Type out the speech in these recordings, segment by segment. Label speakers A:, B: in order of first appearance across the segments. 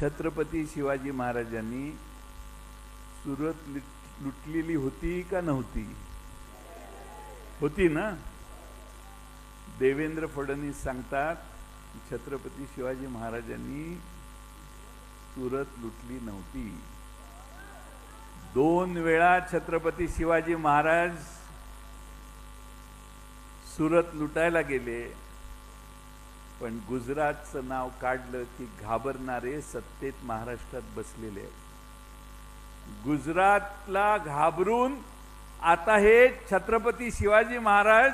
A: छत्रपती शिवाजी महाराजांनी सुरत लुट- लुटलेली होती का नव्हती? होती ना? देवेंद्र फडणवीस सांगतात छत्रपती शिवाजी महाराजांनी सुरत लुटली नव्हती. दोन वेळा छत्रपती शिवाजी महाराज सुरत लुटायला गेले. पण गुजरातचं नाव काढलं की घाबरणारे सत्तेत महाराष्ट्रात बसलेले आहेत. गुजरातला घाबरून आता हे छत्रपती शिवाजी महाराज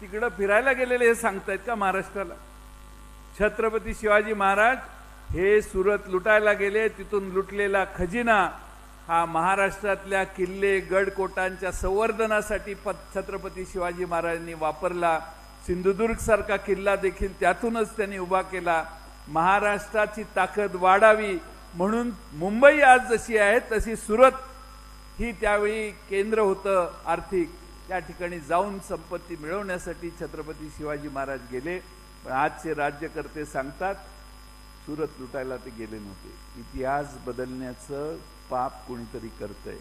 A: तिकडं फिरायला गेलेले हे सांगतायत का महाराष्ट्राला? छत्रपती शिवाजी महाराज हे सुरत लुटायला गेले तिथून लुटलेला खजिना हा महाराष्ट्रातल्या किल्ले गडकोटांच्या संवर्धनासाठी प छत्रपती शिवाजी महाराजांनी वापरला. सिंधुदुर्ग सारखा किल्ला देखील त्यातूनच त्यांनी उभा केला. महाराष्ट्राची ताकद वाढावी म्हणून मुंबई आज जशी आहे तशी सुरत ही त्यावेळी केंद्र होतं आर्थिक. त्या ठिकाणी जाऊन संपत्ती मिळवण्यासाठी छत्रपती शिवाजी महाराज गेले. पण आजचे राज्यकर्ते सांगतात सुरत लुटायला ते गेले नव्हते. इतिहास बदलण्याचं पाप कोणीतरी करतंय.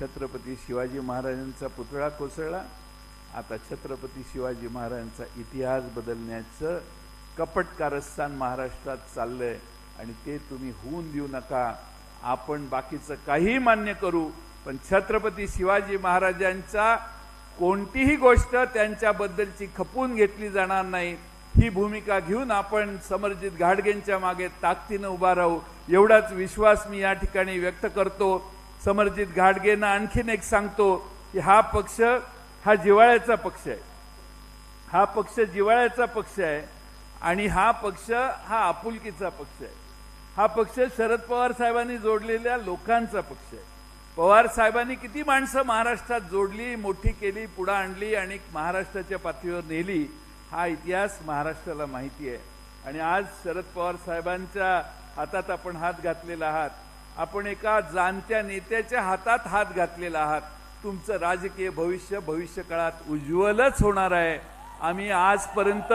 A: छत्रपती शिवाजी महाराजांचा पुतळा कोसळला. आता छत्रपती शिवाजी महाराजांचा इतिहास बदलण्याचं कपट कारस्थान महाराष्ट्रात चाललंय आणि ते तुम्ही होऊन देऊ नका. आपण बाकीचं काही मान्य करू पण छत्रपती शिवाजी महाराजांचा कोणतीही गोष्ट त्यांच्याबद्दलची खपून घेतली जाणार नाही. ही भूमिका घेऊन आपण समरजित घाडगेंच्या मागे ताकदीनं उभा राहू. एवढाच विश्वास मी या ठिकाणी व्यक्त करतो. समरजित घाडगेंना आणखीन एक सांगतो की हा पक्ष हा जिवाळ्याचा पक्ष आहे. हा पक्ष जिवाळ्याचा पक्ष आहे आणि हा पक्ष हा आपुलकीचा पक्ष आहे. हा पक्ष शरद पवार साहेबांनी जोडलेल्या लोकांचा पक्ष आहे. पवार साहेबांनी किती माणसं महाराष्ट्रात जोडली मोठी केली पुढं आणली आणि महाराष्ट्राच्या पातळीवर नेली हा इतिहास महाराष्ट्राला माहिती आहे. आणि आज शरद पवार साहेबांच्या हातात आपण हात घातलेला आहात. आपण एका जाणत्या नेत्याच्या हातात हात घातलेला आहात. तुमचं राजकीय भविष्य भविष्य काळात उज्ज्वलच होणार आहे. आम्ही आजपर्यंत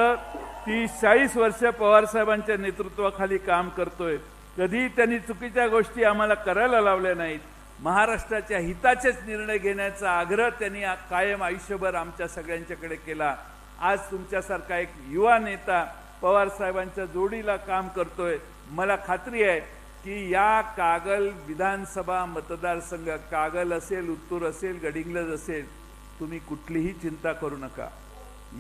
A: तीस चाळीस वर्ष पवारसाहेबांच्या नेतृत्वाखाली काम करतोय. कधी त्यांनी चुकीच्या गोष्टी आम्हाला करायला लावल्या नाहीत. महाराष्ट्राच्या हिताचेच निर्णय घेण्याचा आग्रह त्यांनी कायम आयुष्यभर आमच्या सगळ्यांच्याकडे केला. आज तुमच्यासारखा एक युवा नेता पवारसाहेबांच्या जोडीला काम करतोय. मला खात्री आहे की या कागल विधानसभा मतदारसंघ कागल असेल उत्तूर असेल गडिंग्लज असेल तुम्ही कुठलीही चिंता करू नका.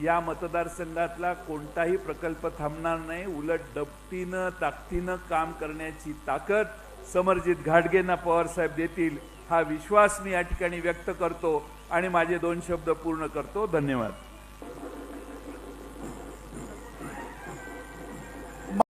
A: या मतदारसंघातला कोणताही प्रकल्प थांबणार नाही. उलट दपतीनं ताकदीनं काम करण्याची ताकद समरजित घाटगेंना पवार साहेब देतील हा विश्वास मी या ठिकाणी व्यक्त करतो आणि माझे दोन शब्द पूर्ण करतो. धन्यवाद.